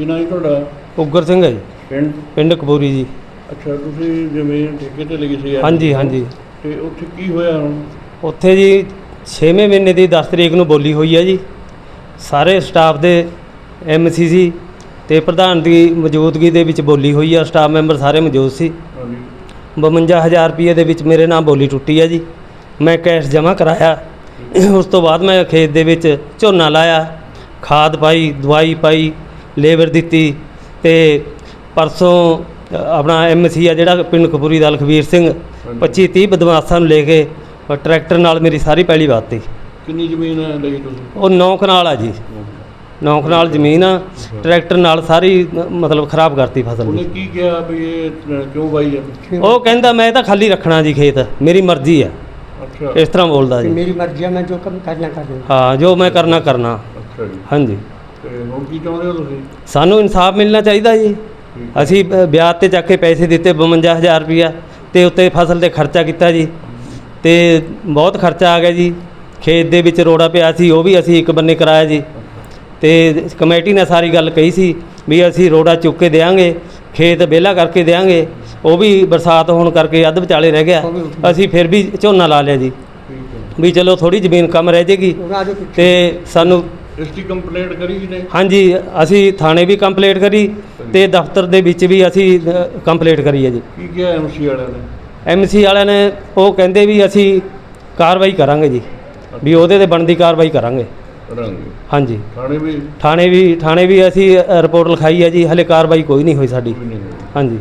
ਕੀ ਨਾਂ ਜੀ ਤੁਹਾਡਾ? ਉਗਰ ਸਿੰਘ ਹੈ ਜੀ। ਪਿੰਡ? ਪਿੰਡ ਕਪੂਰੀ ਜੀ। ਅੱਛਾ ਤੁਸੀਂ ਜ਼ਮੀਨ ਠੇਕੇ ਤੇ ਲਈ ਸੀ? ਹਾਂਜੀ ਹਾਂਜੀ। ਤੇ ਉੱਥੇ ਕੀ ਹੋਇਆ ਹੁਣ? ਉੱਥੇ ਜੀ 6ਵੇਂ ਮਹੀਨੇ ਦੀ 10 ਤਰੀਕ ਨੂੰ ਬੋਲੀ ਹੋਈ ਹੈ ਜੀ। ਸਾਰੇ ਸਟਾਫ ਦੇ ਐਮਸੀਸੀ ਤੇ ਪ੍ਰਧਾਨ ਦੀ ਮੌਜੂਦਗੀ ਦੇ ਵਿੱਚ ਬੋਲੀ ਹੋਈ ਆ। ਸਟਾਫ ਮੈਂਬਰ ਸਾਰੇ ਮੌਜੂਦ ਸੀ। ਹਾਂਜੀ। 52000 ਰੁਪਏ ਦੇ ਵਿੱਚ ਮੇਰੇ ਨਾਮ ਬੋਲੀ ਟੁੱਟੀ ਹੈ ਜੀ। ਮੈਂ ਕੈਸ਼ ਜਮ੍ਹਾਂ ਕਰਾਇਆ। ਉਸ ਤੋਂ ਬਾਅਦ ਮੈਂ ਖੇਤ ਦੇ ਵਿੱਚ ਝੋਨਾ ਲਾਇਆ। ਖਾਦ ਪਾਈ ਦਵਾਈ ਪਾਈ। ਲੇਬਰ ਦਿੱਤੀ ਤੇ ਪਰਸੋਂ ਆਪਣਾ ਐਮਸੀ ਆ ਜਿਹੜਾ ਪਿੰਡ ਕਪੂਰੀ ਦਾ ਲਖਵੀਰ ਸਿੰਘ 25 30 ਬਦਮਾਸ਼ਾਂ ਨੂੰ ਲੈ ਕੇ ਟਰੈਕਟਰ ਨਾਲ ਮੇਰੀ ਸਾਰੀ ਪਹਿਲੀ ਵਾਤੀ। ਕਿੰਨੀ ਜ਼ਮੀਨ ਲਈ ਤੁਸੀਂ? ਉਹ 9 ਕਨਾਲ ਆ ਜੀ। 9 ਕਨਾਲ ਜ਼ਮੀਨ ਆ ਟਰੈਕਟਰ ਨਾਲ ਸਾਰੀ ਮਤਲਬ ਖਰਾਬ ਕਰਤੀ ਫਸਲ ਉਹਨੇ ਕੀ ਕਿਹਾ ਵੀ ਇਹ ਕਿਉਂ ਵਾਈ ਆ? ਉਹ ਕਹਿੰਦਾ ਮੈਂ ਤਾਂ ਖਾਲੀ ਰੱਖਣਾ ਜੀ ਖੇਤ ਮੇਰੀ ਮਰਜ਼ੀ ਆ। ਇਸ ਤਰ੍ਹਾਂ ਬੋਲਦਾ ਜੀ। ਮੇਰੀ ਮਰਜ਼ੀ ਆ ਮੈਂ ਜੋ ਕੰਮ ਕਰਨਾ ਕਰਨਾ। ਹਾਂ ਜੋ ਮੈਂ ਕਰਨਾ ਕਰਨਾ। ਹਾਂਜੀ। ਤੇ ਹੁਣ ਕੀ ਚਾਹੁੰਦੇ ਹੋ ਤੁਸੀਂ? ਸਾਨੂੰ ਇਨਸਾਫ ਮਿਲਣਾ ਚਾਹੀਦਾ ਜੀ। ਅਸੀਂ ਅ, ਵਿਆਜ ਤੇ ਚੱਕ ਕੇ ਪੈਸੇ ਦਿੱਤੇ 52000 ਰੁਪਇਆ ਤੇ ਉੱਤੇ ਫਸਲ ਤੇ ਖਰਚਾ ਕੀਤਾ ਜੀ। ਤੇ ਬਹੁਤ ਖਰਚਾ ਆ ਗਿਆ ਜੀ। ਖੇਤ ਦੇ ਵਿੱਚ ਰੋੜਾ ਪਿਆ ਸੀ ਉਹ ਵੀ ਅਸੀਂ ਇੱਕ ਬੰਨੇ ਕਰਾਇਆ ਜੀ। ਤੇ ਕਮੇਟੀ ਨੇ ਸਾਰੀ ਗੱਲ ਕਹੀ ਸੀ ਵੀ ਅਸੀਂ ਰੋੜਾ ਚੁੱਕ ਕੇ ਦੇਾਂਗੇ ਖੇਤ ਵਿਹਲਾ ਕਰਕੇ ਦੇਾਂਗੇ ਉਹ ਵੀ ਬਰਸਾਤ ਹੋਣ ਕਰਕੇ ਅੱਧ ਵਿਚਾਲੇ ਰਹਿ ਗਿਆ। ਅਸੀਂ ਫਿਰ ਵੀ ਝੋਨਾ ਲਾ ਲਿਆ ਜੀ। ਠੀਕ ਹੈ। ਵੀ ਚਲੋ ਥੋੜੀ ਜ਼ਮੀਨ ਕਮ ਰਹਿ ਜੇਗੀ। ਤੇ ਸਾਨੂੰ ਇਸ ਦੀ ਕੰਪਲੇਂਟ ਕਰੀ ਜੀ ਨੇ? ਹਾਂਜੀ ਅਸੀਂ ਥਾਣੇ ਵੀ ਕੰਪਲੇਂਟ ਕਰੀ ਤੇ ਦਫ਼ਤਰ ਦੇ ਵਿੱਚ ਵੀ ਅਸੀਂ ਕੰਪਲੇਂਟ ਕਰੀ ਹੈ ਜੀ। ਕੀ ਕਿਹਾ ਐਮਸੀ ਵਾਲਿਆਂ ਨੇ? ਐਮਸੀ ਵਾਲਿਆਂ ਨੇ ਉਹ ਕਹਿੰਦੇ ਵੀ ਅਸੀਂ ਕਾਰਵਾਈ ਕਰਾਂਗੇ ਜੀ ਵੀ ਉਹਦੇ ਤੇ ਬਣਦੀ ਕਾਰਵਾਈ ਕਰਾਂਗੇ। ਕਰਾਂਗੇ। ਹਾਂਜੀ। ਥਾਣੇ ਵੀ? ਥਾਣੇ ਵੀ ਥਾਣੇ ਵੀ ਅਸੀਂ ਰਿਪੋਰਟ ਲਿਖਾਈ ਹੈ ਜੀ ਹਲੇ ਕਾਰਵਾਈ ਕੋਈ ਨਹੀਂ ਹੋਈ ਸਾਡੀ। ਹਾਂਜੀ।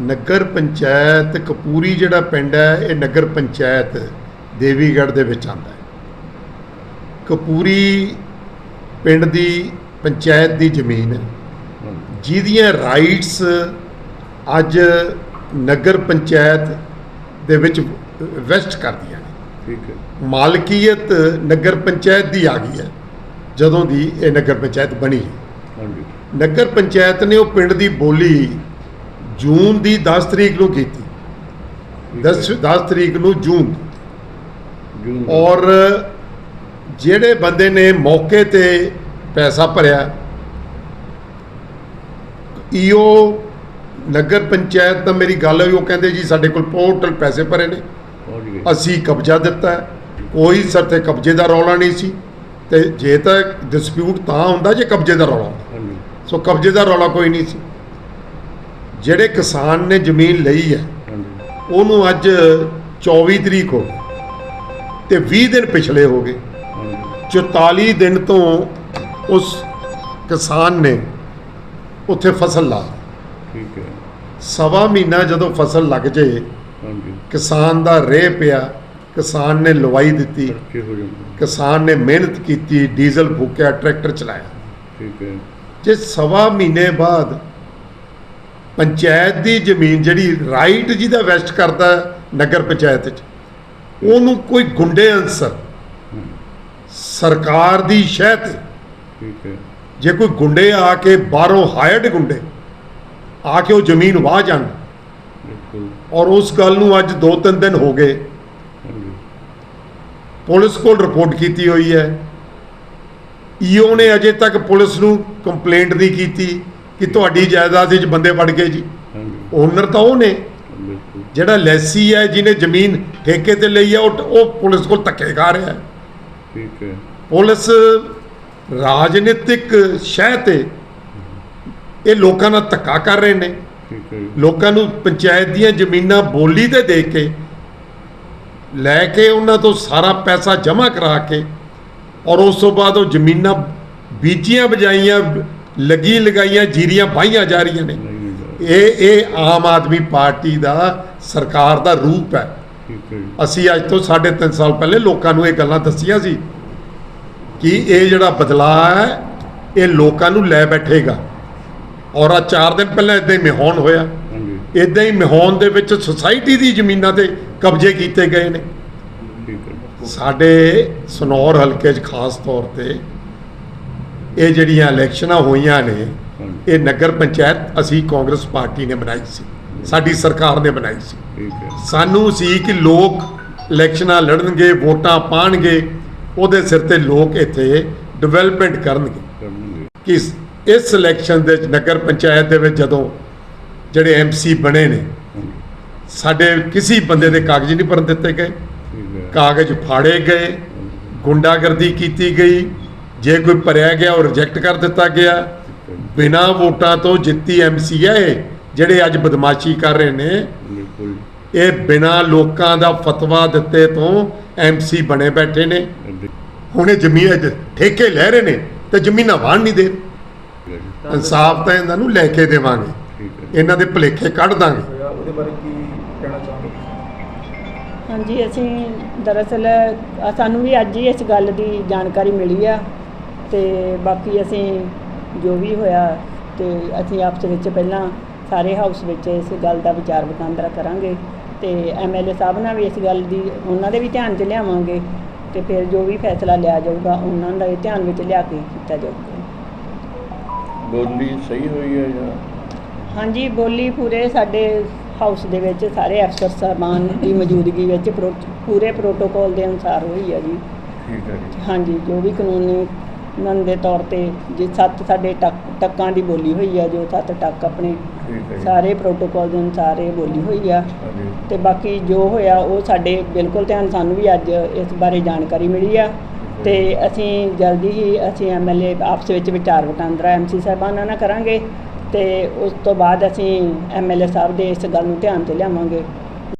ਨਗਰ ਪੰਚਾਇਤ ਕਪੂਰੀ ਜਿਹੜਾ ਪਿੰਡ ਹੈ ਇਹ ਨਗਰ ਪੰਚਾਇਤ ਦੇਵੀਗੜ੍ਹ ਦੇ ਵਿੱਚ ਆਉਂਦਾ ਹੈ। ਕਪੂਰੀ ਪਿੰਡ ਦੀ ਪੰਚਾਇਤ ਦੀ ਜ਼ਮੀਨ ਹੈ। ਜਿਹਦੀਆਂ ਰਾਈਟਸ ਅੱਜ ਨਗਰ ਪੰਚਾਇਤ ਦੇ ਵਿੱਚ ਵੈਸਟ ਕਰਦੀਆਂ ਨੇ। ਠੀਕ ਹੈ। ਮਾਲਕੀਅਤ ਨਗਰ ਪੰਚਾਇਤ ਦੀ ਆ ਗਈ ਹੈ ਜਦੋਂ ਦੀ ਇਹ ਨਗਰ ਪੰਚਾਇਤ ਬਣੀ ਹੈ। ਹਾਂਜੀ। ਨਗਰ ਪੰਚਾਇਤ ਨੇ ਉਹ ਪਿੰਡ ਦੀ ਬੋਲੀ ਜੂਨ ਦੀ 10 ਤਰੀਕ ਨੂੰ ਕੀਤੀ। 10 10 ਤਰੀਕ ਨੂੰ। ਜੂਨ। ਔਰ ਜਿਹੜੇ ਬੰਦੇ ਨੇ ਮੌਕੇ ਤੇ ਪੈਸਾ ਭਰਿਆ ਈਓ ਨਗਰ ਪੰਚਾਇਤ ਤਾਂ ਮੇਰੀ ਗੱਲ ਹੋਈ ਉਹ ਕਹਿੰਦੇ ਜੀ ਸਾਡੇ ਕੋਲ ਟੋਟਲ ਪੈਸੇ ਭਰੇ ਨੇ। ਅਸੀਂ ਕਬਜ਼ਾ ਦਿੱਤਾ। ਕੋਈ ਸਰ ਤੇ ਕਬਜ਼ੇ ਦਾ ਰੌਲਾ ਨਹੀਂ ਸੀ। ਤੇ ਜੇ ਤਾਂ ਡਿਸਪਿਊਟ ਤਾਂ ਹੁੰਦਾ ਜੇ ਕਬਜ਼ੇ ਦਾ ਰੌਲਾ। ਸੋ ਕਬਜ਼ੇ ਦਾ ਰੌਲਾ ਕੋਈ ਨਹੀਂ ਸੀ। ਜਿਹੜੇ ਕਿਸਾਨ ਨੇ ਜ਼ਮੀਨ ਲਈ ਹੈ ਉਹਨੂੰ ਅੱਜ 24 ਤਰੀਕ ਹੋ ਤੇ 20 ਦਿਨ ਪਿਛਲੇ ਹੋ ਗਏ। 44 ਦਿਨ ਤੋਂ ਉਸ ਕਿਸਾਨ ਨੇ ਉੱਥੇ ਫਸਲ ਲਾ। ਠੀਕ ਹੈ। ਸਵਾ ਮਹੀਨਾ ਜਦੋਂ ਫਸਲ ਲੱਗ ਜੇ ਹਾਂਜੀ। ਕਿਸਾਨ ਦਾ ਰੇਹ ਪਿਆ ਕਿਸਾਨ ਨੇ ਲਵਾਈ ਦਿੱਤੀ। ਖਰਚੇ ਹੋ ਜਾਂਦੇ ਕਿਸਾਨ ਨੇ ਮਿਹਨਤ ਕੀਤੀ ਡੀਜ਼ਲ ਫੂਕਿਆ ਟਰੈਕਟਰ ਚਲਾਇਆ। ਠੀਕ ਹੈ। ਜੇ ਸਵਾ ਮਹੀਨੇ ਬਾਅਦ ਪੰਚਾਇਤ ਦੀ ਜ਼ਮੀਨ ਜਿਹੜੀ ਰਾਈਟ ਜਿਹਦਾ ਵੈਸਟ ਕਰਦਾ ਨਗਰ ਪੰਚਾਇਤ ਚ ਉਹਨੂੰ ਕੋਈ ਗੁੰਡੇ ਅਨਸਰ ਸਰਕਾਰ ਦੀ ਸ਼ਹਿ ਤੇ। ਠੀਕ ਹੈ। ਜੇ ਕੋਈ ਗੁੰਡੇ ਆ ਕੇ ਬਾਹਰੋਂ ਹਾਇਰਡ ਗੁੰਡੇ ਆ ਕੇ ਉਹ ਜ਼ਮੀਨ ਵਾਹ ਜਾਣ। ਬਿਲਕੁਲ। ਔਰ ਉਸ ਗੱਲ ਨੂੰ ਅੱਜ 2-3 ਦਿਨ ਹੋ ਗਏ। ਪੁਲਿਸ ਕੋਲ ਰਿਪੋਰਟ ਕੀਤੀ ਹੋਈ ਹੈ। ਈਓ ਨੇ ਅਜੇ ਤੱਕ ਪੁਲਿਸ ਨੂੰ ਕੰਪਲੇਂਟ ਨਹੀਂ ਕੀਤੀ ਕਿ ਤੁਹਾਡੀ ਜਾਇਦਾਦ ਵਿੱਚ ਬੰਦੇ ਵੜ ਗਏ ਜੀ। ਓਨਰ ਤਾਂ ਉਹ ਨੇ। ਜਿਹੜਾ ਲੈਸੀ ਹੈ ਜਿਹਨੇ ਜ਼ਮੀਨ ਠੇਕੇ ਤੇ ਲਈ ਹੈ ਉਹ ਉਹ ਪੁਲਿਸ ਕੋਲ ਧੱਕੇ ਖਾ ਰਿਹਾ ਹੈ। ਠੀਕ ਹੈ। ਪੁਲਿਸ ਰਾਜਨੀਤਿਕ ਸ਼ਹਿ ਤੇ ਇਹ ਲੋਕਾਂ ਨਾਲ ਧੱਕਾ ਕਰ ਰਹੇ ਨੇ। ਲੋਕਾਂ ਨੂੰ ਪੰਚਾਇਤ ਦੀਆਂ ਜ਼ਮੀਨਾਂ ਬੋਲੀ ਤੇ ਦੇ ਕੇ ਲੈ ਕੇ ਉਹਨਾਂ ਤੋਂ ਸਾਰਾ ਪੈਸਾ ਜਮ੍ਹਾਂ ਕਰਾ ਕੇ ਔਰ ਉਸ ਤੋਂ ਬਾਅਦ ਉਹ ਜ਼ਮੀਨਾਂ ਬੀਜੀਆਂ ਬਜਾਈਆਂ ਲੱਗੀ ਲਗਾਈਆਂ ਜੀਰੀਆਂ ਵਾਹੀਆਂ ਜਾ ਰਹੀਆਂ ਨੇ। ਇਹ ਇਹ ਆਮ ਆਦਮੀ ਪਾਰਟੀ ਦਾ ਸਰਕਾਰ ਦਾ ਰੂਪ ਹੈ। ਠੀਕ ਹੈ ਜੀ। ਅਸੀਂ ਅੱਜ ਤੋਂ 3.5 ਸਾਲ ਪਹਿਲੇ ਲੋਕਾਂ ਨੂੰ ਇਹ ਗੱਲਾਂ ਦੱਸੀਆਂ ਸੀ ਕਿ ਇਹ ਜਿਹੜਾ ਬਦਲਾਅ ਹੈ ਇਹ ਲੋਕਾਂ ਨੂੰ ਲੈ ਬੈਠੇਗਾ। ਔਰ ਆ 4 ਦਿਨ ਪਹਿਲਾਂ ਇਦਾਂ ਹੀ ਮਿਹੌਣ ਹੋਇਆ। ਹਾਂਜੀ। ਇਦਾਂ ਹੀ ਮਿਹੌਣ ਦੇ ਵਿੱਚ ਸੁਸਾਇਟੀ ਦੀ ਜ਼ਮੀਨਾਂ ਤੇ ਕਬਜ਼ੇ ਕੀਤੇ ਗਏ ਨੇ। ਠੀਕ ਹੈ ਸਾਡੇ ਸਨੌਰ ਹਲਕੇ 'ਚ ਖਾਸ ਤੌਰ ਤੇ ਇਹ ਜਿਹੜੀਆਂ ਇਲੈਕਸ਼ਨਾਂ ਹੋਈਆਂ ਨੇ ਇਹ ਨਗਰ ਪੰਚਾਇਤ ਅਸੀਂ ਕਾਂਗਰਸ ਪਾਰਟੀ ਨੇ ਬਣਾਈ ਸੀ। ਸਾਡੀ ਸਰਕਾਰ ਨੇ ਬਣਾਈ ਸੀ। ਠੀਕ ਹੈ। ਸਾਨੂੰ ਸੀ ਕਿ ਲੋਕ ਇਲੈਕਸ਼ਨਾਂ ਲੜਨਗੇ ਵੋਟਾਂ ਪਾਣਗੇ ਉਹਦੇ ਸਿਰ ਤੇ ਲੋਕ ਇੱਥੇ ਡਿਵੈਲਪਮੈਂਟ ਕਰਨਗੇ। ਕਿ ਇਸ ਇਲੈਕਸ਼ਨ ਦੇ ਵਿੱਚ ਨਗਰ ਪੰਚਾਇਤ ਦੇ ਵਿੱਚ ਜਦੋਂ ਜਿਹੜੇ ਐਮਸੀ ਬਣੇ ਨੇ ਸਾਡੇ ਕਿਸੇ ਬੰਦੇ ਦੇ ਕਾਗਜ਼ ਨਹੀਂ ਭਰਨ ਦਿੱਤੇ ਗਏ। ਕਾਗਜ਼ ਫਾੜੇ ਗਏ ਗੁੰਡਾਗਰਦੀ ਕੀਤੀ ਗਈ। ਜੇ ਕੋਈ ਭਰਿਆ ਗਿਆ ਉਹ ਰਿਜੈਕਟ ਕਰ ਦਿੱਤਾ ਗਿਆ। ਬਿਨਾਂ ਵੋਟਾਂ ਤੋਂ ਜਿੱਤੀ ਐਮਸੀ ਹੈ ਜਿਹੜੇ ਅੱਜ ਬਦਮਾਸ਼ੀ ਕਰ ਰਹੇ ਨੇ ਬਿਲਕੁਲ। ਇਹ ਬਿਨਾਂ ਲੋਕਾਂ ਦਾ ਫਤਵਾ ਦਿੱਤੇ ਤੋਂ ਐਮਸੀ ਬਣੇ ਬੈਠੇ ਨੇ। ਹੁਣ ਇਹ ਜ਼ਮੀਨ ਠੇਕੇ ਲੈ ਰਹੇ ਨੇ ਤੇ ਜ਼ਮੀਨਾਂ ਵਾਣ ਨਹੀਂ ਦੇ ਇਨਸਾਫ ਤਾਂ ਇਹਨਾਂ ਨੂੰ ਲੈ ਕੇ ਦੇਵਾਂਗੇ। ਇਹਨਾਂ ਦੇ ਭੁਲੇਖੇ ਕੱਢ ਦਾਂਗੇ। ਹੋਇਆ ਉਹਦੇ ਬਾਰੇ ਕੀ ਕਹਿਣਾ ਚਾਹੁੰਦੇ ਹਾਂਜੀ ਅਸੀਂ ਦਰਅਸਲ ਸਾਨੂੰ ਵੀ ਅੱਜ ਹੀ ਇਸ ਗੱਲ ਦੀ ਜਾਣਕਾਰੀ ਮਿਲੀ ਆ ਤੇ ਬਾਕੀ ਅਸੀਂ ਜੋ ਵੀ ਹੋਇਆ ਤੇ ਅਸੀਂ ਆਪਸ ਵਿੱਚ ਪਹਿਲਾਂ ਸਾਰੇ ਹਾਊਸ ਵਿੱਚ ਇਸ ਗੱਲ ਦਾ ਵਿਚਾਰ ਵਟਾਂਦਰਾ ਕਰਾਂਗੇ ਤੇ ਐਮਐਲਏ ਸਾਹਿਬ ਨਾਲ ਵੀ ਇਸ ਗੱਲ ਦੀ ਉਹਨਾਂ ਦੇ ਵੀ ਧਿਆਨ 'ਚ ਲਿਆਵਾਂਗੇ ਤੇ ਫਿਰ ਜੋ ਵੀ ਫੈਸਲਾ ਲਿਆ ਜਾਊਗਾ ਉਹਨਾਂ ਦਾ ਇਹ ਧਿਆਨ ਵਿੱਚ ਲਿਆ ਕੇ ਕੀਤਾ ਜਾਊਗਾ। ਬੋਲੀ ਸਹੀ ਹੋਈ ਹੈ ਜਾਂ? ਹਾਂਜੀ ਬੋਲੀ ਪੂਰੇ ਸਾਡੇ ਹਾਊਸ ਦੇ ਵਿੱਚ ਸਾਰੇ ਅਫਸਰ ਸਾਹਿਬਾਨ ਦੀ ਮੌਜੂਦਗੀ ਵਿੱਚ ਪ੍ਰੋ- ਪੂਰੇ ਪ੍ਰੋਟੋਕਾਲ ਦੇ ਅਨੁਸਾਰ ਹੋਈ ਹੈ ਜੀ। ਠੀਕ ਹੈ ਜੀ। ਹਾਂਜੀ ਜੋ ਵੀ ਕਾਨੂੰਨੀ ਨਨ ਦੇ ਤੌਰ ਤੇ ਜੇ ਸੱਤ ਸਾਡੇ ਟੱਕ ਟੱਕਾਂ ਦੀ ਬੋਲੀ ਹੋਈ ਆ ਜੋ ਸੱਤ ਟੱਕ ਆਪਣੇ ਠੀਕ ਹੈ ਜੀ। ਸਾਰੇ ਪ੍ਰੋਟੋਕਾਲ ਦੇ ਅਨੁਸਾਰ ਇਹ ਬੋਲੀ ਹੋਈ ਆ। ਹਾਂਜੀ। ਤੇ ਬਾਕੀ ਜੋ ਹੋਇਆ ਉਹ ਸਾਡੇ ਬਿਲਕੁਲ ਧਿਆਨ ਸਾਨੂੰ ਵੀ ਅੱਜ ਇਸ ਬਾਰੇ ਜਾਣਕਾਰੀ ਮਿਲੀ ਆ। ਤੇ ਅਸੀਂ ਜਲਦੀ ਹੀ ਅਸੀਂ ਐਮਐਲਏ ਆਪਸ ਵਿੱਚ ਵਿਚਾਰ ਵਟਾਂਦਰਾ ਐਮਸੀ ਸਾਹਿਬਾਨਾਂ ਨਾਲ ਕਰਾਂਗੇ। ਤੇ ਉਸ ਤੋਂ ਬਾਅਦ ਅਸੀਂ ਐਮਐਲਏ ਸਾਹਿਬ ਦੇ ਇਸ ਗੱਲ ਨੂੰ ਧਿਆਨ ਤੇ ਲਿਆਵਾਂਗੇ।